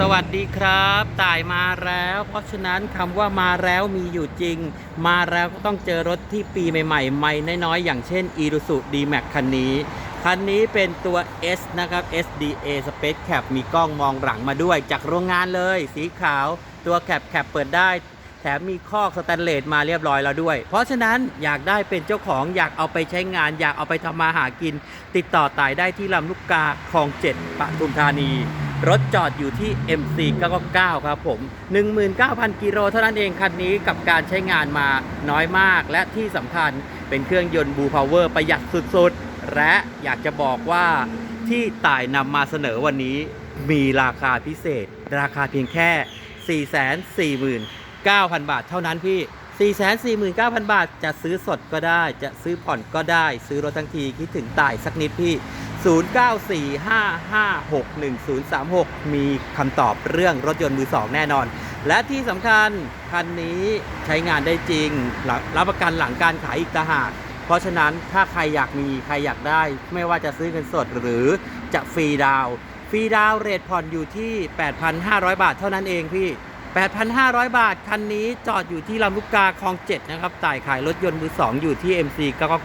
สวัสดีครับ ต่ายมาแล้ว เพราะฉะนั้นคำว่ามาแล้วมีอยู่จริง มาแล้วก็ต้องเจอรถที่ปีใหม่ๆใหม่น้อยๆ อย่างเช่น i r u s u D-Max คันนี้ คันนี้เป็นตัว S นะครับ SDA Space Cap มีกล้องมองหลังมาด้วย จากโรงงานเลย สีขาวตัวแคปแคปเปิดได้ แถมมีคอกสแตนเลสมาเรียบร้อยแล้วด้วย เพราะฉะนั้นอยากได้เป็นเจ้าของอยากเอาไปใช้งาน อยากเอาไปทำมาหากิน ติดต่อตายได้ที่ลำลูกกาคลองเจ็ดปทุมธานี รถจอดอยู่ที่ MC 999ครับผม 19,000 กิโลเท่านั้นเองคันนี้กับการใช้งานมาน้อยมาก และที่สำคัญเป็นเครื่องยนต์บูพาวเวอร์ประหยัดสุดๆ และอยากจะบอกว่าที่ต่ายนำมาเสนอวันนี้มีราคาพิเศษ ราคาเพียงแค่ 449,000 บาทเท่านั้นพี่449,000 บาท จะซื้อสดก็ได้ จะซื้อผ่อนก็ได้ ซื้อรถทั้งทีคิดถึงต่ายสักนิดพี่ 0945561036 มีคำตอบเรื่องรถยนต์มือสองแน่นอน และที่สำคัญ คันนี้ใช้งานได้จริง รับประกันหลังการขายอีกต่างหากเพราะฉะนั้นถ้าใครอยากมีใครอยากได้ ไม่ว่าจะซื้อเงินสดหรือจะฟรีดาวฟรีดาวเรทผ่อนอยู่ที่ 8,500 บาทเท่านั้นเองพี่ 8,500 บาท คันนี้จอดอยู่ที่ลำลูกกาคลอง 7 นะครับต่ายขายรถยนต์มือ 2 อยู่ที่ MC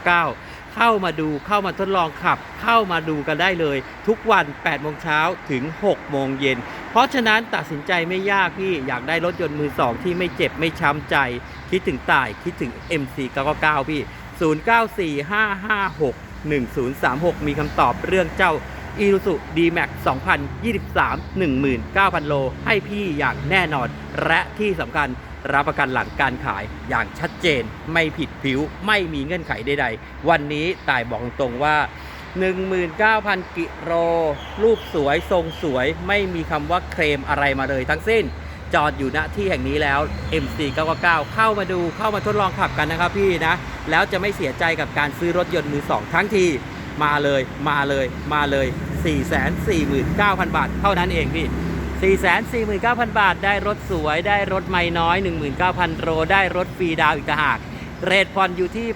999 เข้ามาดูเข้ามาทดลองขับ เข้ามาดูกันได้เลย ทุกวัน8โมงเช้าถึง6โมงเย็นเพราะฉะนั้นตัดสินใจไม่ยากพี่อยากได้รถยนต์มือ2ที่ไม่เจ็บไม่ช้ำใจ คิดถึงต่ายคิดถึง MC 999พี่ 0945561036 มีคำตอบเรื่องเจ้า i r u s u D-Max 2023 19,000 โล ให้พี่อย่างแน่นอน และที่สำคัญรับประกันหลังการขายอย่างชัดเจน ไม่ผิดผิว ไม่มีเงื่อนไขใดๆ วันนี้ตายบอกตรงว่า 19,000 กิโลรูปสวยทรงสวย ไม่มีคำว่าเคลมอะไรมาเลยทั้งสิ้น จอดอยู่ณที่แห่งนี้แล้ว MC 999เข้ามาดูเข้ามาทดลองขับกันนะครับพี่นะ แล้วจะไม่เสียใจกับการซื้อรถยนต์มือสองทั้งที มาเลยมาเลยมาเลย 449,000 บาท เท่านั้นเองพี่ 449,000 บาท ได้รถสวยได้รถไม่น้อย 19,000โลได้รถฟรีดาวอีกต่างหาก เรทผ่อนอยู่ที่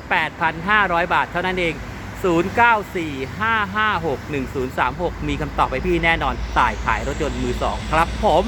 8,500 บาท เท่านั้นเอง 0945561036 มีคำตอบไปพี่แน่นอนต่ายขายรถยนต์มือสองครับผม